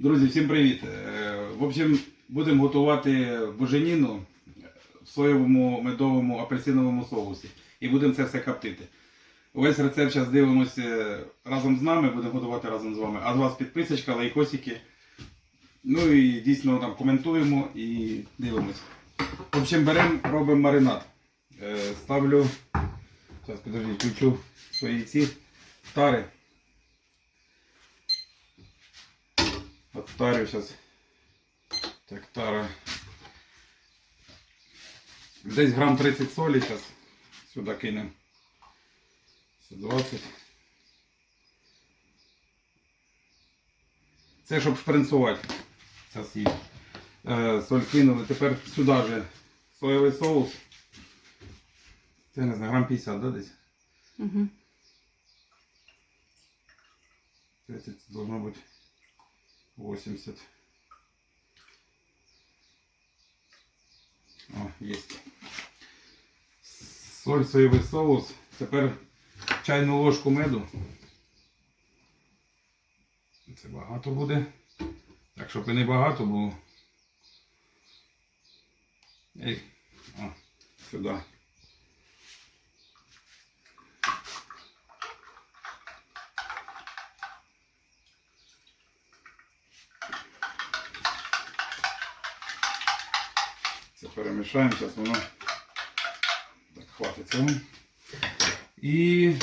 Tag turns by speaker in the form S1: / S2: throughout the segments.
S1: Друзі, всім привіт! Е, В общем, будемо готувати буженіну в соєвому медовому апельсиновому соусі. І будемо це все коптити. Весь рецепт зараз дивимося разом з нами, будемо готувати разом з вами. А з вас підписочка, лайкосики. Ну і дійсно там коментуємо і дивимося. В общем, беремо, робимо маринад. Е, Ставлю. Зараз підождіть, включу свої ці тари. Оттарю сейчас. Так, тара. Десь грам 30 солі зараз сюди кинемо. 20. Це щоб шпринцувати. Зараз її. Е, соль кинули. Тепер сюди же соєвий соус. Це не знаю, грам 50, да, десь?
S2: Угу.
S1: 30 должно бути 80. О, есть. Соль, соєвий соус. Тепер чайну ложку меду. Це багато буде. Так, щоб і не багато було. Ей, о, сюди. перемішаємо, зараз воно так хватить цього. І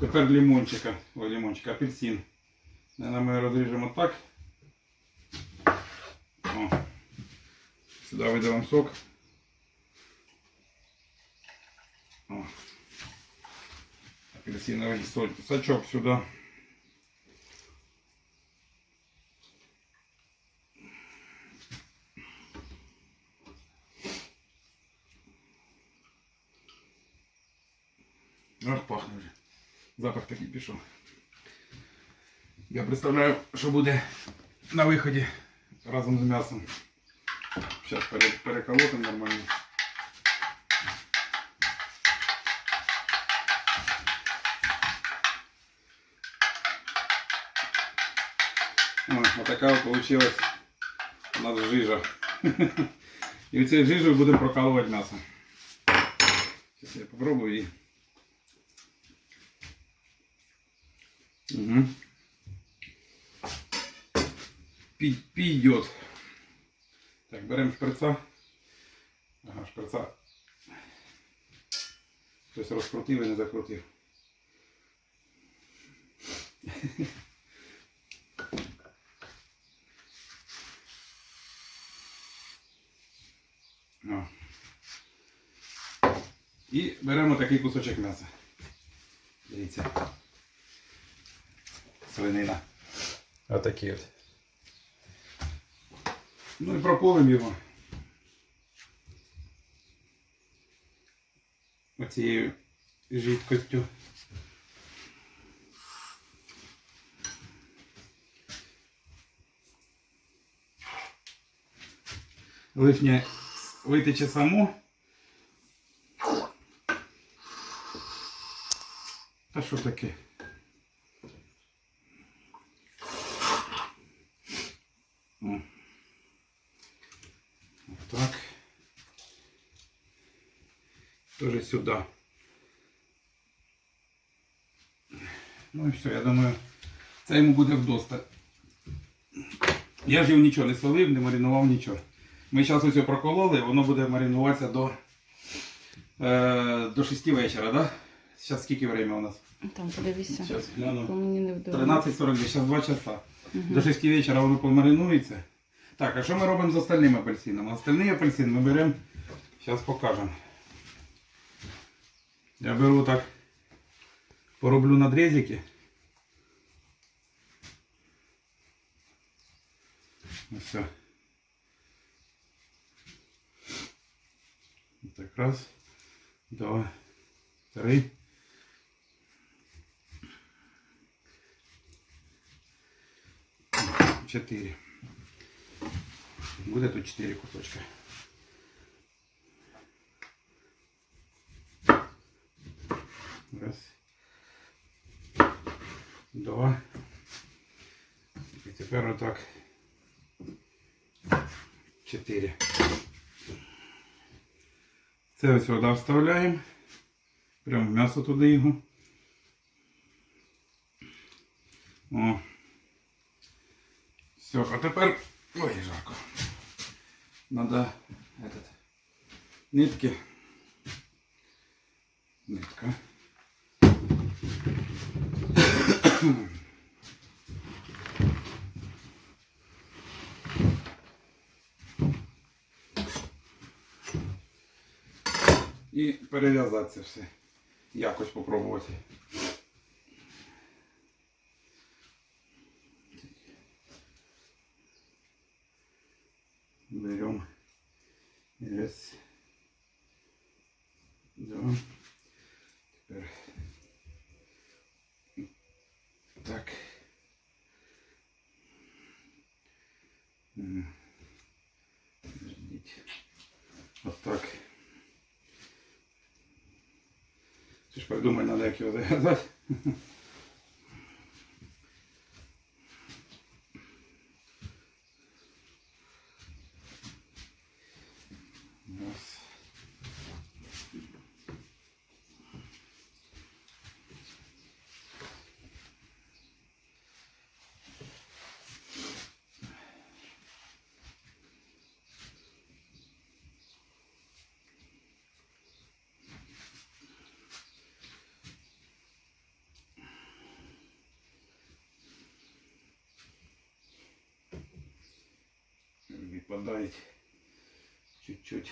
S1: тепер лимончика, ой, лимончика, апельсин. Наверное, ми розріжемо так. О. Сюди видавимо сок. О. Апельсиновий соль, сачок сюди. Запах такий пішов. Я представляю, що буде на виході разом з м'ясом. Зараз пере, переколотимо нормально. Ой, отака от получилась у нас жижа. І цією жижею будемо прокалувати м'ясо. Зараз я попробую її. Угу. Пійдет. Так, беремо шприца. Ага, шприца. Хтось розкрутив і не закрутив. О. І беремо такий кусочок м'яса. Дивіться. Свинина. Отакі от. Ну і прополимо його. Оцією жидкостю. Лишнє витече само. Та що таке? О. Так. Сюда. Ну і все, я думаю, це йому буде вдоста. Я ж його нічого не солив, не маринував нічого. Ми зараз ось його прокололи, воно буде маринуватися до, е, до 6 вечора, да? Зараз скільки время у нас?
S2: Там подивися.
S1: Зараз гляну.
S2: Бо мені не вдома.
S1: 13.42, зараз 2 часа. До 6 вечора воно помаринується. Так, а що ми робимо з остальним апельсином? Остальний апельсин ми беремо, зараз покажемо. Я беру так, пороблю надрізики. Ось все. Так, раз, два, три. Чотири. Буде тут 4 кусочка. Раз. Два. І тепер отак. Чотири. Це ось сюди вставляємо. Прямо м'ясо туди його. О. Все, а тепер. Ой, жарко. Надо этот, нитки. Нитка. І перев'язати це все. Якось попробувати. Берем. Раз. Два. Теперь. Так. М. Подождите. Вот так. Це на як його зав'язати. Раз. Відпадають чуть-чуть.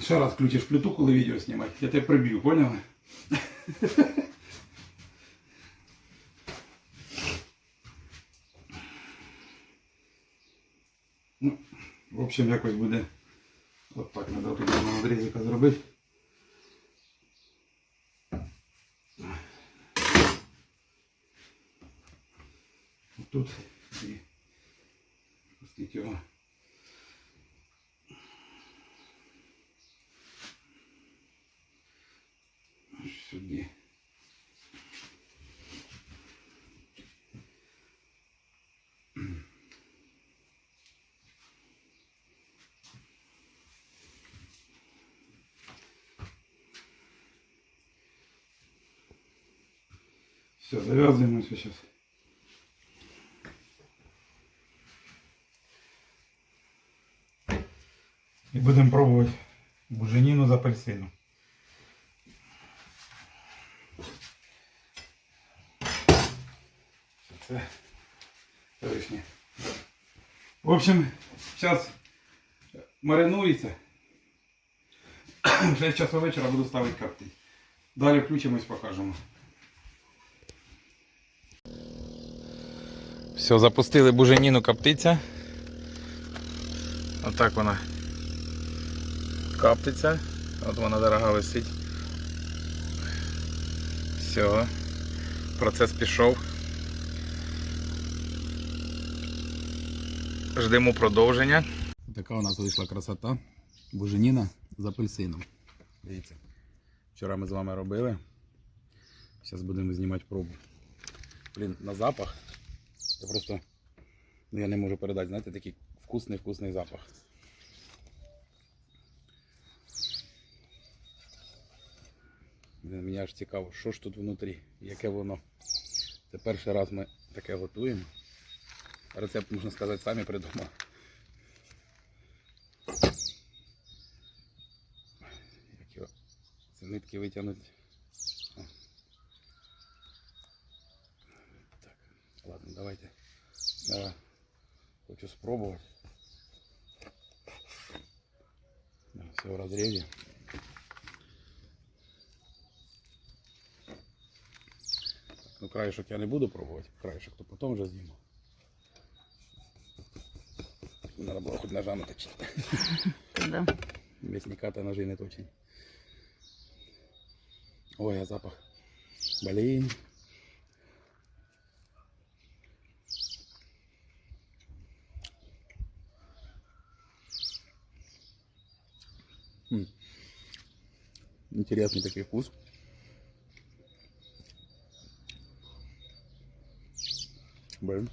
S1: Ще раз включиш плиту, коли відео знімати. Я тебе приб'ю, поняли? Ну, в общем, якось буде. От так треба тут на надрізика зробити. Тут і пустити. Аж сюди. Все, завязываемся сейчас. Апельсину. Це лишнє. В общем, зараз маринується. В 6 часов вечора буду ставити коптити. Далі включимось, покажемо. Все, запустили буженіну коптиця. Отак вона коптиться. От вона дорога висить. Все. Процес пішов. Ждемо продовження. Така у нас вийшла красота. Буженіна з апельсином. Дивіться. Вчора ми з вами робили. Зараз будемо знімати пробу. Блін, на запах. Я просто ну, я не можу передати, знаєте, такий вкусний вкусний запах. Мені аж цікаво, що ж тут внутрі, яке воно. Це перший раз ми таке готуємо. Рецепт, можна сказати, самі придумали. Як його ці нитки витягнути. Так, ладно, давайте. Я хочу спробувати. Все в разрезе. Краешек я не буду пробовать. Краешек то потом уже зиму. Надо было хоть ножами точить.
S2: Да.
S1: Мясника-то ножи не точить. Ой, а запах. Блин. Интересный такой вкус. Блин.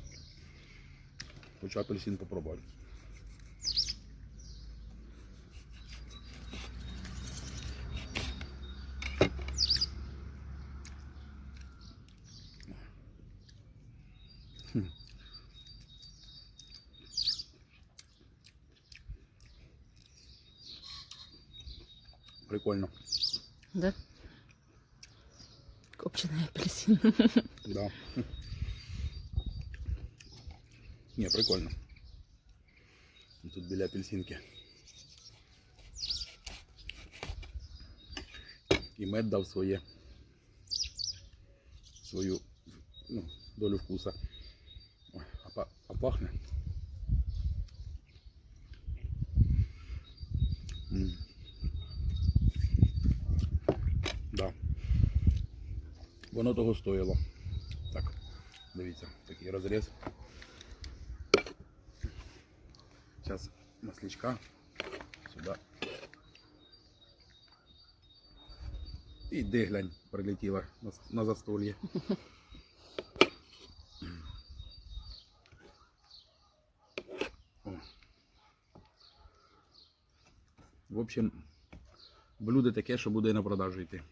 S1: Хочу апельсин попробовать. Прикольно.
S2: Да? Копчений апельсин.
S1: Да. Не, прикольно. Тут біля апельсинки. І мед дав своє. Свою ну, долю вкуса. Ой, а, а пахне. Да. Воно того стоїло. Так, дивіться, такий розріз. Зараз масличка сюди. І де глянь, прилетіла на, на застолье. В общем, блюдо таке, що буде на продажу йти.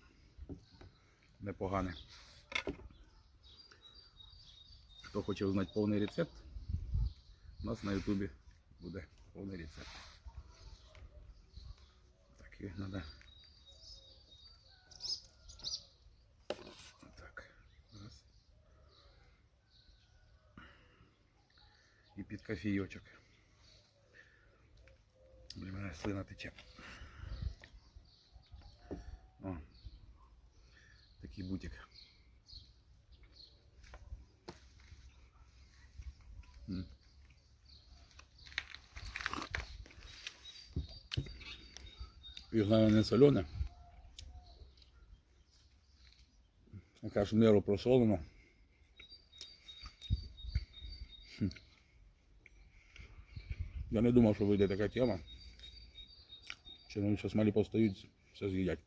S1: Непогане. Хто хоче узнати повний рецепт, у нас на ютубі буде повний рецепт. Так, їх треба. Так, раз. І під кофійочок. Блін, мене слина тече. О, такий бутик. І головне не солене. Яка ж в просолено. Я не думав, що вийде така тема. Чи вони зараз малі повстають, все з'їдять.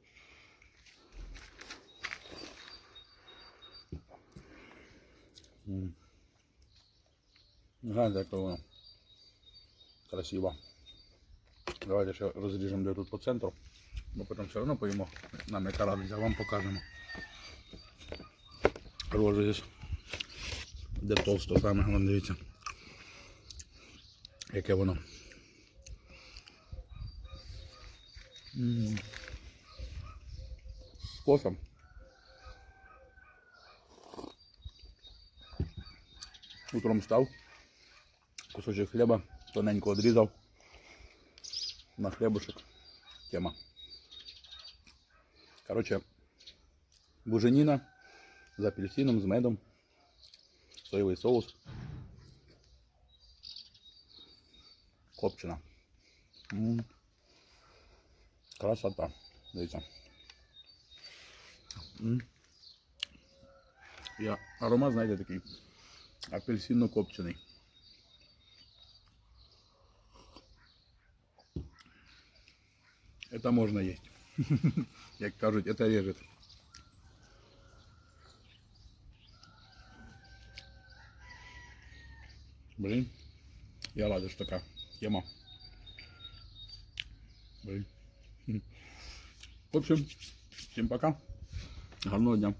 S1: Гляньте, як воно. Красиво. Давайте ще розріжемо де тут по центру. Бо потім все одно поїмо. Нам яка а вам покажемо. Розріз. Де толсто саме, вон дивіться. Яке воно. З Вкусом. Утром встав, кусочок хліба, тоненько відрізав на хлібушек. Тема. Короче, буженіна з апельсином, з медом, соєвий соус. Копчена. М. Красота. Дивіться. М. Я аромат, знаєте, такий апельсинно-копчений. Это можно есть. Як кажуть, это режет. Блин, я рада, що така тема. Блин. В общем, всем пока. Гарного дня.